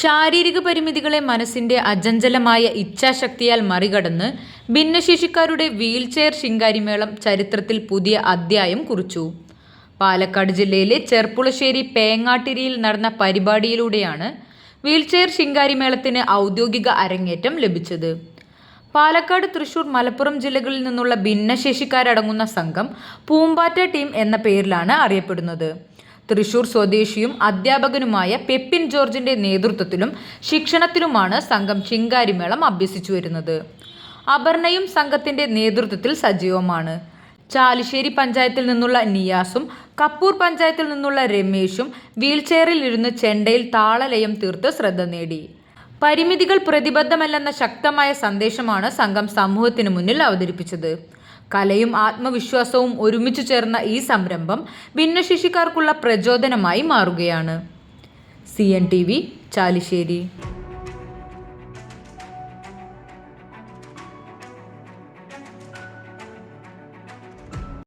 ശാരീരിക പരിമിതികളെ മനസ്സിന്റെ അജഞ്ചലമായ ഇച്ഛാശക്തിയാൽ മറികടന്ന് ഭിന്നശേഷിക്കാരുടെ വീൽചെയർ ശിങ്കാരിമേളം ചരിത്രത്തിൽ പുതിയ അധ്യായം കുറിച്ചു. പാലക്കാട് ജില്ലയിലെ ചെർപ്പുളശ്ശേരി പേങ്ങാട്ടിരിയിൽ നടന്ന പരിപാടിയിലൂടെയാണ് വീൽചെയർ ശിങ്കാരിമേളത്തിന് ഔദ്യോഗിക അരങ്ങേറ്റം ലഭിച്ചത്. പാലക്കാട് തൃശൂർ മലപ്പുറം ജില്ലകളിൽ നിന്നുള്ള ഭിന്നശേഷിക്കാരടങ്ങുന്ന സംഘം പൂമ്പാറ്റ ടീം എന്ന പേരിലാണ് അറിയപ്പെടുന്നത്. തൃശൂർ സ്വദേശിയും അധ്യാപകനുമായ പെപ്പിൻ ജോർജിന്റെ നേതൃത്വത്തിലും ശിക്ഷണത്തിലുമാണ് സംഘം ചിങ്കാരിമേളം അഭ്യസിച്ചു വരുന്നത്. അപർണയും സംഘത്തിന്റെ നേതൃത്വത്തിൽ സജീവമാണ്. ചാലിശ്ശേരി പഞ്ചായത്തിൽ നിന്നുള്ള നിയാസും കപ്പൂർ പഞ്ചായത്തിൽ നിന്നുള്ള രമേശും വീൽചെയറിൽ ഇരുന്ന് ചെണ്ടയിൽ താളലയം തീർത്ത് ശ്രദ്ധ നേടി. പരിമിതികൾ പ്രതിബദ്ധമല്ലെന്ന ശക്തമായ സന്ദേശമാണ് സംഘം സമൂഹത്തിന് മുന്നിൽ അവതരിപ്പിച്ചത്. കലയും ആത്മവിശ്വാസവും ഒരുമിച്ചു ചേർന്ന ഈ സംരംഭം ഭിന്നശേഷിക്കാർക്കുള്ള പ്രചോദനമായി മാറുകയാണ്. C N T V Chalissery.